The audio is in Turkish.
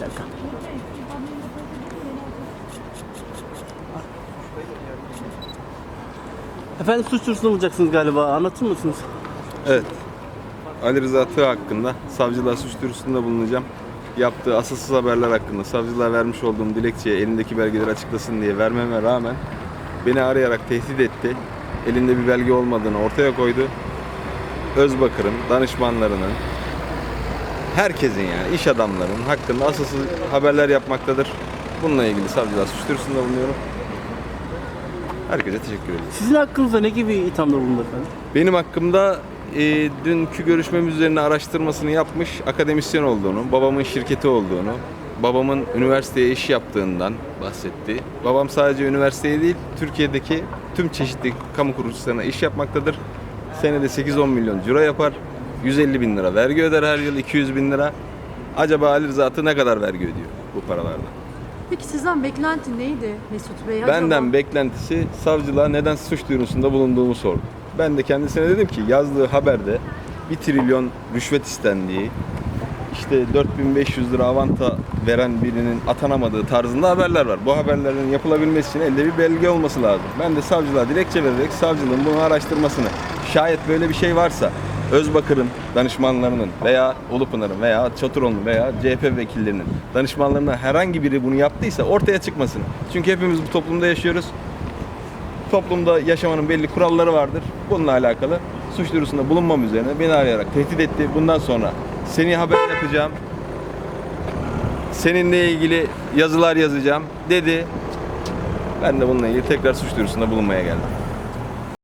Dakika. Efendim suç duyurusunda bulacaksınız galiba. Anlatır mısınız? Evet. Ali Rıza Tığ hakkında savcılığa suç duyurusunda bulunacağım. Yaptığı asılsız haberler hakkında savcılığa vermiş olduğum dilekçeye elindeki belgeleri açıklasın diye vermeme rağmen beni arayarak tehdit etti. Elinde bir belge olmadığını ortaya koydu. Özbakır'ın, danışmanlarının, herkesin yani iş adamlarının hakkında asılsız haberler yapmaktadır. Bununla ilgili savcılığa suç duyurusunda bulunuyorum. Herkese teşekkür ederim. Sizin hakkınızda ne gibi ithamda bulundu efendim? Benim hakkımda e, dünkü görüşmemiz üzerine araştırmasını yapmış akademisyen olduğunu, babamın şirketi olduğunu, babamın üniversiteye iş yaptığından bahsetti. Babam sadece üniversiteye değil, Türkiye'deki tüm çeşitli kamu kuruluşlarına iş yapmaktadır. Senede 8-10 milyon ciro yapar. 150 bin lira vergi öder her yıl, 200 bin lira. Acaba Ali Rıza Atı ne kadar vergi ödüyor bu paralardan? Peki sizden beklenti neydi Mesut Bey? Acaba? Benden beklentisi savcılığa neden suç duyurusunda bulunduğumu sordu. Ben de kendisine dedim ki yazdığı haberde 1 trilyon rüşvet istendiği, işte 4500 lira avanta veren birinin atanamadığı tarzında haberler var. Bu haberlerin yapılabilmesi için elde bir belge olması lazım. Ben de savcılığa dilekçe vererek savcılığın bunu araştırmasını, şayet böyle bir şey varsa Özbakır'ın danışmanlarının veya Ulupınar'ın veya Çaturoğlu'nun veya CHP vekillerinin danışmanlarından herhangi biri bunu yaptıysa ortaya çıkmasın. Çünkü hepimiz bu toplumda yaşıyoruz. Toplumda yaşamanın belli kuralları vardır. Bununla alakalı suç duyurusunda bulunmam üzerine beni arayarak tehdit etti. Bundan sonra seni haber yapacağım. Seninle ilgili yazılar yazacağım dedi. Ben de bununla ilgili tekrar suç duyurusunda bulunmaya geldim.